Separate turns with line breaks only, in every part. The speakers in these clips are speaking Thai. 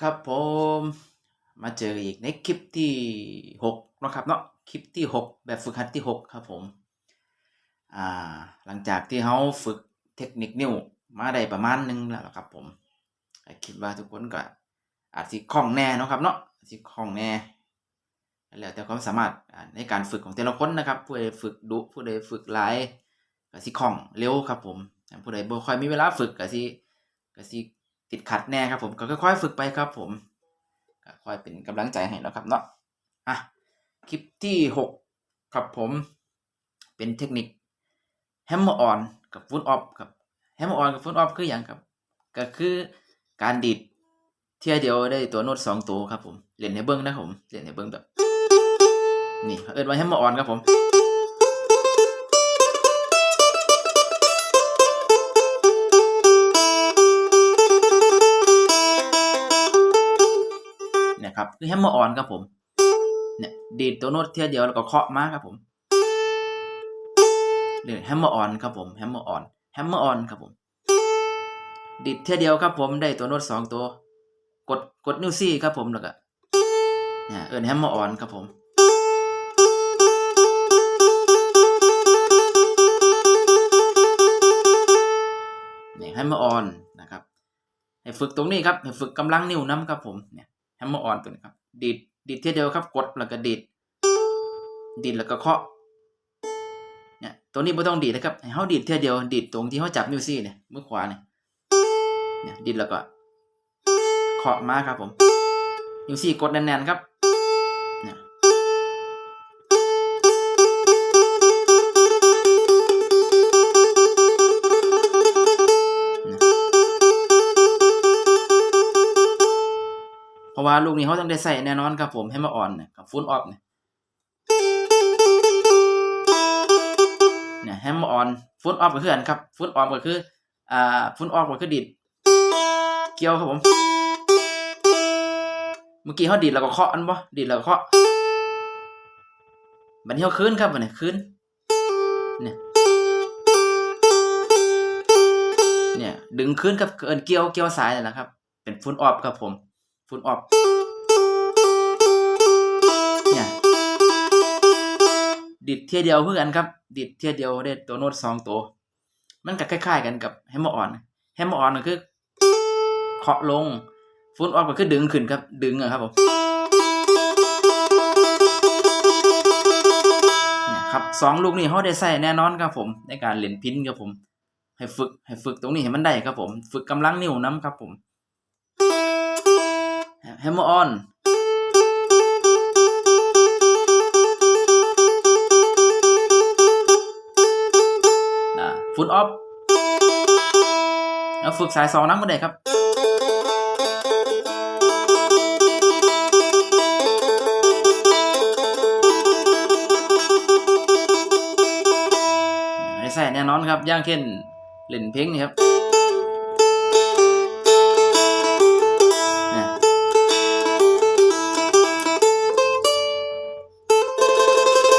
ครับผมมาเจออีกในคลิปที่หกนะครับเนาะคลิปที่หกแบบฝึกหัดที่หกครับผมอ่าหลังจากที่เขาฝึกเทคนิคนิ้วมาได้ประมาณหนึงแล้วล่ะครับผมคิดว่าทุกคนก็อาจสิคล่องแน่นะครับเนาะสิคล่องแน่แล้วแต่ความสามารถในการฝึกของแต่ละคนนะครับ ผู้ใดฝึกดุผู้ใดฝึกหลายก็สิคล่องเร็วครับผมผู้ใดบ่ค่อยมีเวลาฝึกก็สิก็สิ ติดขัดแน่ครับผมก็ค่อยๆฝึกไปครับผมค่อยเป็นกำลังใจให้แล้วครับเนาะอะคลิปที่หกครับผมเป็นเทคนิคแฮมเมอร์ออนกับฟุตออฟครับแฮมเมอร์ออนกับฟุตออฟคืออย่างครับ ก็คือการดีดเที่ยเดียวได้ตัวโน้ตสองตัวครับผมเล่นให้เบิ้งนะผมเล่นให้เบิ้งแบบนี่เอิ้นว่าแฮมเมอร์ออนครับผม หรือแฮมเมอร์ออนครับผมเนี่ยดีดตัวโน้ตเที่ยเดียวแล้วก็เคาะมาครับผมเรียแฮมเมอร์ออนครับผมแฮมเมอร์ออนแฮมเมอร์ออนครับผมดิดเท่ยเดียวครับผมได้ตัวโน้ตสองตัว กดกดนิ้วซี่ครับผมแล้วก็เนี่ยเอินแฮมเมอร์ออนครับผมนี่แฮมเมอร์ออนนะครับให้ฝึกตรงนี้ครับให้ฝึกกำลังนิ้วน้ำครับผมเนี่ย แฮมเมอร์ออนตัวนี้ครับ ดีดดีดเท่ยเดียวครับ กดแล้วก็ดีดดีดแล้วก็เคาะเนี่ยตัวนี้ไม่ต้องดีดนะครับให้เขาดีดเท่าเดียวดีดตรงที่เขาจับนิ้วซี่เนี่ยมือขวาเนี่ยเนี่ยดีดแล้วก็เคาะมาครับผมนิ้วซี่กดแน่นๆครับ ว่าลูกนี้เขาต้องได้ใส่แน่นอนครับผมให้มาอ่อนนี่ยกับฟุ้นออฟเนี่ยเนี่ยแฮมออนฟุตออฟก็คืออันครับฟุตออฟก็คืออ่าฟุตออฟก็คือดีดเกี่ยวครับผม เมื่อกี้เขาดีดแล้วก็เคาะอันบ่ดีดแล้วก็เคาะบัดนี้เขาคืนครับบัดนี้คืนเนี่ยเนี่ยดึงคืนครับเอินเกี่ยวเกี่ยวสายนี่แหละครับ เป็นฟุตออฟครับผมฟุตออฟ เนี่ย ดิดเทียเดียวเพื่อกันครับ ดิดเทียเดียวได้ตัวโน้ตสองตัว มันก็คล้าย ๆ กันกับแฮมเมอร์ออนแฮมเมอร์ออนก็คือเคาะลงฟุตออฟก็คือดึงขึ้นครับ ดึงอะครับผมเนี่ยครับสองลูกนี้เขาได้ใส่แน่นอนครับผม ในการเล่นพินครับผม ให้ฝึกให้ฝึกตรงนี้ให้มันได้ครับผม ฝึกกำลังนิ้วน้ำครับผมแฮมเมอร์ออน ฟุตออฟแล้วฝึกสายสองน้ำก็ได้ครับได้ใส่แน่นอนครับย่างเช่นเล่นเพลงนี่ครับเนี่ย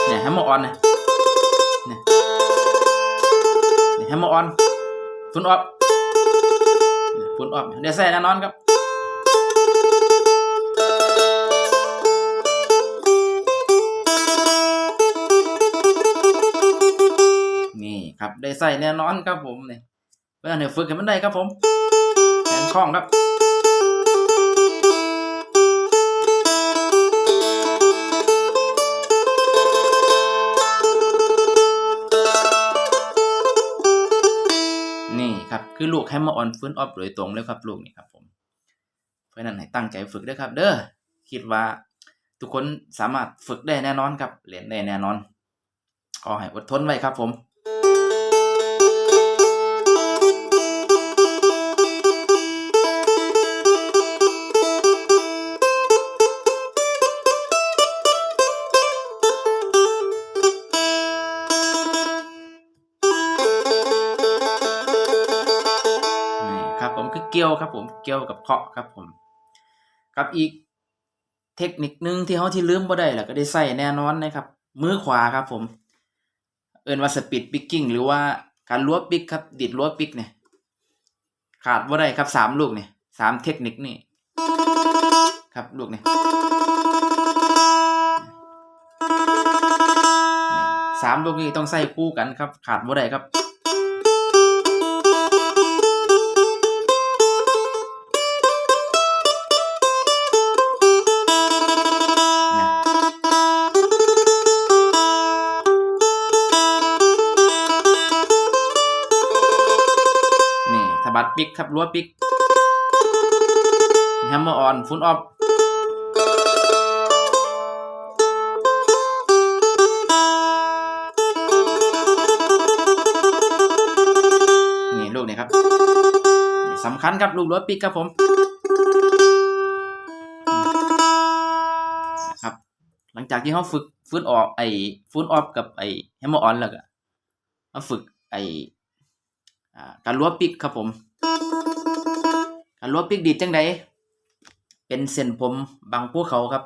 เนี่ยแฮมเมอร์อนเลย แฮมเมอร์ออนฟุนออฟฟุนออฟเดี๋ยวใส่แน่นอนครับนี่ครับได้ใส่แน่นอนครับผมเนี่เพื่อนเนี่ยฝึกให้มันได้ครับผมแขนคล้องครับ คือลูกให้มอร์ออนฟื้นออฟโดยตรงเลยครับลูกนี่ครับผมเพราะฉะนั้นให้ตั้งใจฝึกด้วยครับ เด้อคิดว่าทุกคนสามารถฝึกได้แน่นอนครับเรียนได้แน่นอนขอให้อดทนไว้ครับผม ครับผมคือเกี่ยวครับ ผมเกี่ยวกับเคาะครับผม กับอีกเทคนิคนึงที่เขาที่ลืมบ่ได้แหล้วก็ได้ใส่แน่นอนนะครับ มือขวาครับ ผม เอิ้นว่าสปีดปิกกิ้งหรือว่าการล้วปิกครับ ดิดล้วปิกเนี่ย ขาดบ่ได้ครับสามลูกเนี่ยสามเทคนิคนี่ครับลูกเนี่ยสามลูกนี้ต้องใส่คู่กันครับ ขาดบ่ได้ครับ ปิกครับรั้วปิกแฮมเมอร์ออนฟุนออฟนี่ลูกนี่ครับสำคัญครับลูกรั้วปิกครับผมครับ หลังจากที่เขาฝึกฟื้นออกไอ้ฟื้นออฟกับไอ้แฮมเมอร์ออนแล้วก็มาฝึกไอ้การลัวปิกครับผม ลัวปิกดีดจังไดเป็นเส้นผมบางภูเขาครับ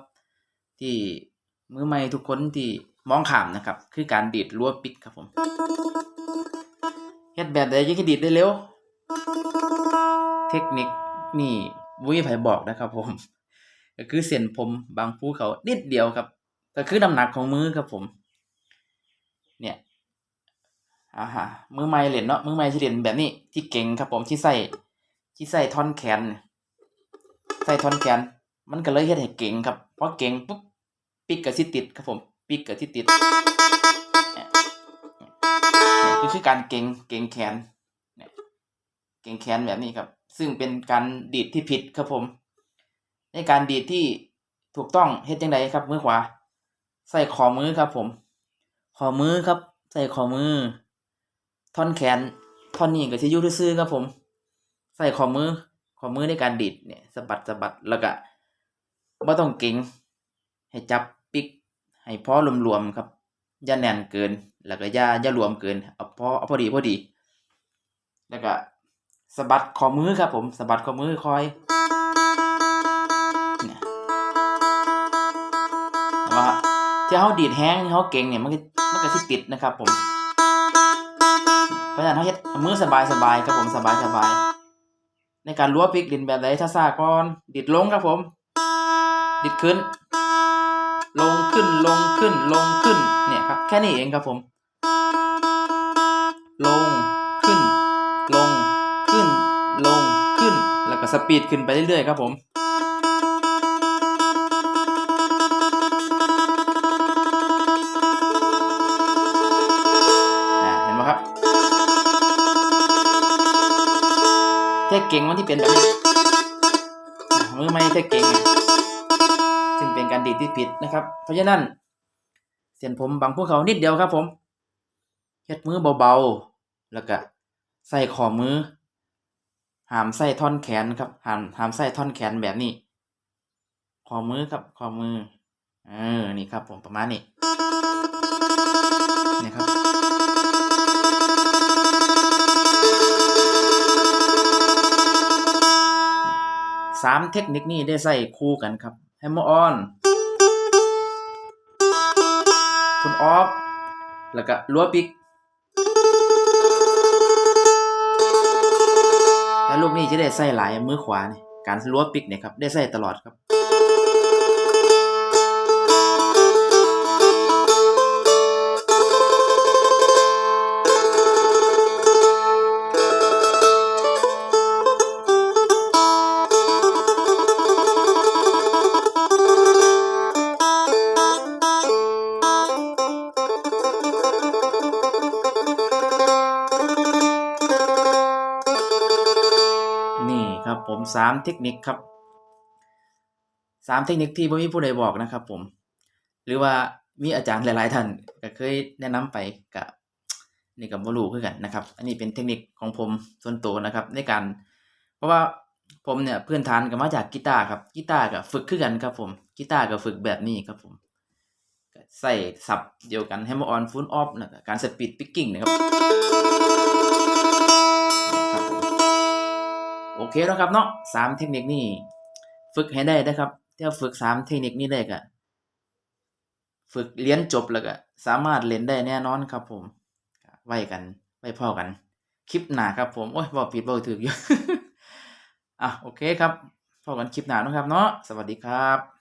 ที่มือใหม่ทุกคนที่มองขามนะครับ คือการดีดลัวปิกครับผมเฮ็ดแบบใดยังดีดได้เร็ว เทคนิคนี่วุ้ยไผบอกนะครับผม ก็คือเส้นผมบางภูเขานิดเดียวครับ ก็คือน้ำหนักของมือครับผม เนี่ยอ่าฮะมือไม้เล่นเนาะมือไม้ที่เล่นแบบนี้ที่เก่งครับผมที่ใส่ ที่ใส่ท่อนแขนเนี่ยใส่ท่อนแขน มันก็เลยเฮ็ดให้เก่งครับเพอเก่งปุ๊บปิกกับสิติดครับผมปิกกับสิติดเนี่ยนี่คือการเก่งเก่งแขนเนี่ยเก่งแขนแบบนี้ครับ ซึ่งเป็นการดีดที่ผิดครับผม ในการดีดที่ถูกต้องเฮ็ดจังไดครับ มือขวา ใส่ขอมือครับ ผมขอมือครับ ใส่ขอมือ ท่อนแขน ท่อนนี้ก็สิอยู่ซื่อครับผม ส่ขอมือขอมือในการดีดเนี่ยสะบัดสะบัดแล้วก็บ่ต้องเก่งให้จับปิกให้พอรวมๆครับอย่าแน่นเกิน แล้วก็อย่าอย่ารวมเกินเอาพอเอาพอดีพอดี แล้วก็สะบัดข้อมือครับผมสะบัดข้อมือคอยเนี่ยนบ่ครับที่เขาดีดแห้งที่เขาเก่งเนี่ยมันก็มันก็สิติดนะครับผมเพราะฉะนั้นเขาเฮ็ดมือสบายสบายครับผมสบายสบาย ในการลัวพริกดินแบบไหนถ้าซาก่อน ดิดลงครับผม ดิดขึ้น ลงขึ้นลงขึ้นลงขึ้นเนี่ยครับแค่นี้เองครับผม ลงขึ้น ลงขึ้น ลงขึ้น แล้วก็สปีดขึ้นไปเรื่อยๆครับผม เก่งมันที่เป็นแบบนี้มือไม่เทคเก่งซึ่งเป็นการดีดที่ผิดนะครับ เพราะฉะนั้น เส้นผมบางพวกเขานิดเดียวครับ ผมเฮ็ดมือเบาๆ แล้วก็ใส่ข้อมือ หามใส่ท่อนแขนครับ หามหามใส่ท่อนแขนแบบนี้ ข้อมือครับข้อมือ เออ นี่ครับ ผมประมาณนี้นี่ครับ สามเทคนิคนี้ได้ใส่คู่กันครับ Hammer on คุณออฟ แล้วก็ลัวปิกแล้วลูกนี้จะได้ใส่หลายมือขวาเนี่ยการลัวปิกเนี่ยครับ ได้ใส่ตลอดครับ 3 เทคนิคครับ 3 เทคนิคที่บ่มีผู้ใดบอกนะครับผม หรือว่ามีอาจารย์หลาย ๆ ท่านก็เคยแนะนำไปกับนี่กับบ่รูขึ้นกันนะครับ อันนี้เป็นเทคนิคของผมส่วนตัวนะครับ ในการ เพราะว่าผมเนี่ยพื้นฐานก็มาจากกีตาร์ครับกีตาร์ก็ฝึกขึ้นกันครับผมกีตาร์ก็ฝึกแบบนี้ครับผมใส่สับเดียวกันให้มาออนฟูนออฟนะการสปีดปิกกิ้งนะครับ โอเคแล้วครับเนาะสามเทคนิคนี่ฝึกให้ได้นะครับถ้าฝึกสามเทคนิคนี้ได้ก็ฝึกเรียนจบแล้วก็สามารถเล่นได้แน่นอนครับ ผมไว้กันไว้พอกัน คลิปหนาครับ ผมโอ้ยบอกผิดบอกถูกอยู่อะโอเคครับพ่อกันคลิปหนานะครับเนาะสวัสดีครับ